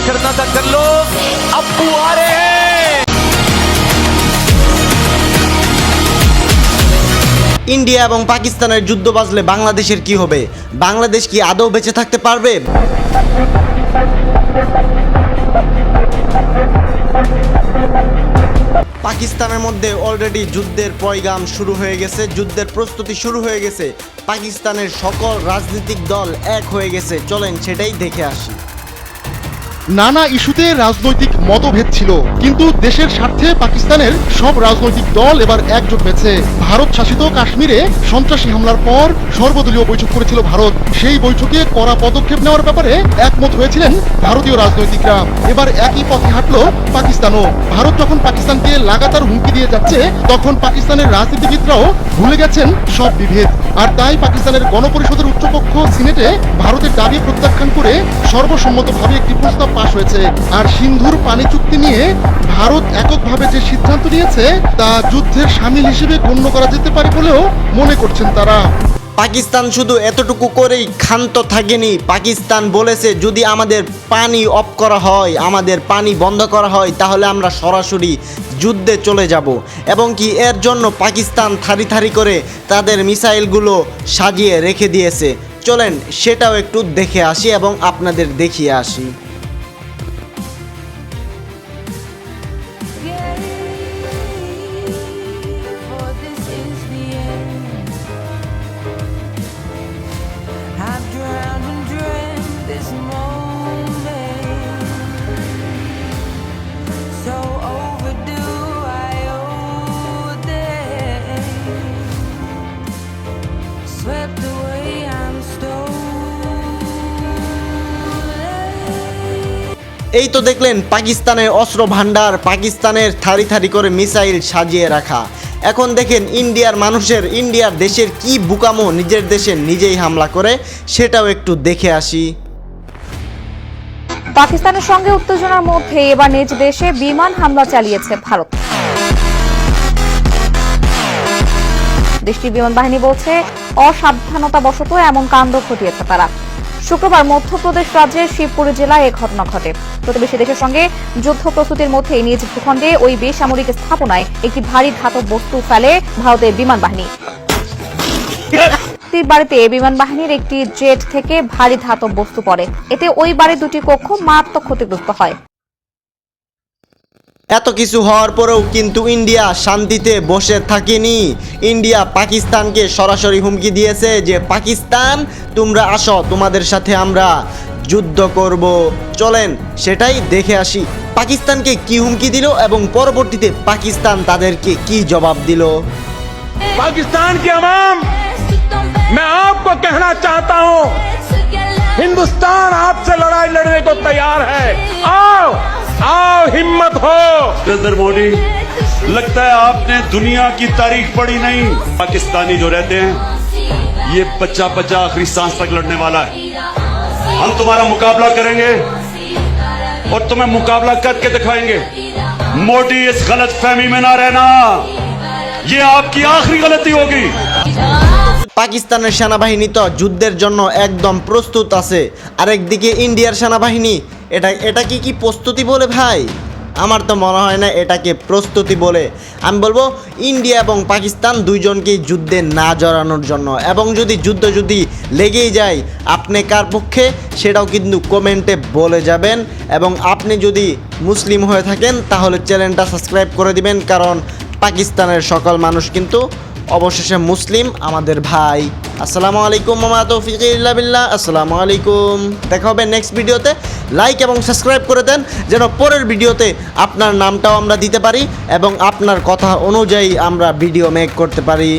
करना था कर लो अप्पू आ रहे हैं ইন্ডিয়া এবং পাকিস্তানের যুদ্ধ বাজলে বাংলাদেশের কি হবে বাংলাদেশ কি আদৌ বেঁচে থাকতে পারবে পাকিস্তানের মধ্যে অলরেডি যুদ্ধের পয়গাম শুরু হয়ে গেছে, যুদ্ধের প্রস্তুতি শুরু হয়ে গেছে। পাকিস্তানের সকল রাজনৈতিক দল এক হয়ে গেছে। চলেন সেটাই দেখে আসি। নানা ইস্যুতে রাজনৈতিক মতভেদ ছিল, কিন্তু দেশের স্বার্থে পাকিস্তানের সব রাজনৈতিক দল এবার একজোট হয়েছে। ভারত শাসিত কাশ্মীরে সন্ত্রাসী হামলার পর সর্বদলীয় বৈঠক করেছিল ভারত। সেই বৈঠকে কড়া পদক্ষেপ নেওয়ার ব্যাপারে একমত হয়েছিলেন ভারতীয় রাজনৈতিকরা। এবার একই পথে হাঁটলো পাকিস্তানও। ভারত যখন পাকিস্তানকে লাগাতার হুমকি দিয়ে যাচ্ছে, তখন পাকিস্তানের রাজনীতিবিদরাও ভুলে গেছেন সব বিভেদ। আর তাই পাকিস্তানের গণপরিষদের উচ্চকক্ষ সিনেটে ভারতের দাবি প্রত্যাখ্যান করে সর্বসম্মতভাবে একটি প্রস্তাব পাশ হয়েছে। আর সিন্ধুর পানি চুক্তি নিয়ে ভারত এককভাবে যে সিদ্ধান্ত নিয়েছে, তা যুদ্ধের সামিল হিসেবে গণ্য করা যেতে পারে বলেও মনে করছেন তারা। পাকিস্তান শুধু এতটুকু করেই ক্ষান্ত থাকেনি। পাকিস্তান বলেছে, যদি আমাদের পানি অফ করা হয়, আমাদের পানি বন্ধ করা হয়, তাহলে আমরা সরাসরি যুদ্ধে চলে যাব। এবং কি এর জন্য পাকিস্তান থারি থারি করে তাদের মিসাইলগুলো সাজিয়ে রেখে দিয়েছে। চলেন সেটাও একটু দেখে আসি এবং আপনাদের দেখিয়ে আসি। For this এই তো দেখলেন পাকিস্তানের অস্ত্র ভান্ডার পাকিস্তানের থারি থারি করে মিসাইল সাজিয়ে রাখা। এখন দেখেন ইন্ডিয়ার মানুষের, ইন্ডিয়ার দেশের কি বুকামো নিজের দেশে নিজেই হামলা করে, সেটাও একটু দেখে আসি। পাকিস্তানের সঙ্গে উত্তেজনার মধ্যে এবার নিজ দেশে বিমান হামলা চালিয়েছে ভারত। দেশটির বিমান বাহিনী বলছে, অসাবধানতাবশত এমন কাণ্ড ঘটিয়েছে তারা। শুক্রবার মধ্যপ্রদেশ রাজ্যের শিবপুর জেলায় এ ঘটনা ঘটে। প্রতিবেশী দেশের সঙ্গে যুদ্ধ প্রস্তুতির মধ্যে নিজ ভূখণ্ডে ওই বেসামরিক স্থাপনায় একটি ভারী ধাতব বস্তু ফেলে ভারতের বিমান বাহিনী। বাড়িতে বিমান বাহিনীর একটি জেট থেকে ভারী ধাতব বস্তু পড়ে। এতে ওই বাড়ির দুটি কক্ষ মারাত্মক ক্ষতিগ্রস্ত হয়। এত কিছু হওয়ার পরেও কিন্তু ইন্ডিয়া শান্তিতে বসে থাকেনি ইন্ডিয়া পাকিস্তানকে সরাসরি হুমকি দিয়েছে যে পাকিস্তান তোমরা আসো তোমাদের সাথে আমরা যুদ্ধ করব চলেন সেটাই দেখে আসি পাকিস্তানকে কি হুমকি দিল এবং পরবর্তীতে পাকিস্তান তাদেরকে কি জবাব দিল पाकिस्तान की अवाम मैं आपको कहना चाहता हूं हिंदुस्तान आपसे लड़ाई लड़ने को तैयार है आओ आओ हिम्मत हो। नरेंद्र मोदी लगता है आपने दुनिया की तारीख पढ़ी नहीं। पाकिस्तानी जो रहते हैं ये बच्चा बच्चा आखिरी सांस तक लड़ने वाला है। हम तुम्हारा मुकाबला करेंगे और तुम्हें मुकाबला करके दिखाएँगे। मोदी इस गलत फहमी में ना रहना। ये आपकी आखिरी गलती होगी। পাকিস্তানের সেনাবাহিনী তো যুদ্ধের জন্য একদম প্রস্তুত আছে। আরেকদিকে ইন্ডিয়ার সেনাবাহিনী, এটা এটা কি কি প্রস্তুতি বলে ভাই? আমার তো মনে হয় না এটাকে প্রস্তুতি বলে। আমি বলব, ইন্ডিয়া এবং পাকিস্তান দুইজনকেই যুদ্ধে না জড়ানোর জন্য। এবং যদি যুদ্ধ যদি লেগেই যায়, আপনি কার পক্ষে? সেটাও কিন্তু কমেন্টে বলে যাবেন। এবং আপনি যদি মুসলিম হয়ে থাকেন, তাহলে চ্যানেলটা সাবস্ক্রাইব করে দিবেন। কারণ পাকিস্তানের সকল মানুষ কিন্তু অবশেষে মুসলিম আমাদের ভাই। আসসালামু আলাইকুম মামা তৌফিক বিল্লাহ। আসসালামু আলাইকুম। দেখা হবে নেক্সট ভিডিওতে লাইক এবং সাবস্ক্রাইব করে দেন, যেন পরের ভিডিওতে আপনার নামটাও আমরা দিতে পারি এবং আপনার কথা অনুযায়ী আমরা ভিডিও মেক করতে পারি।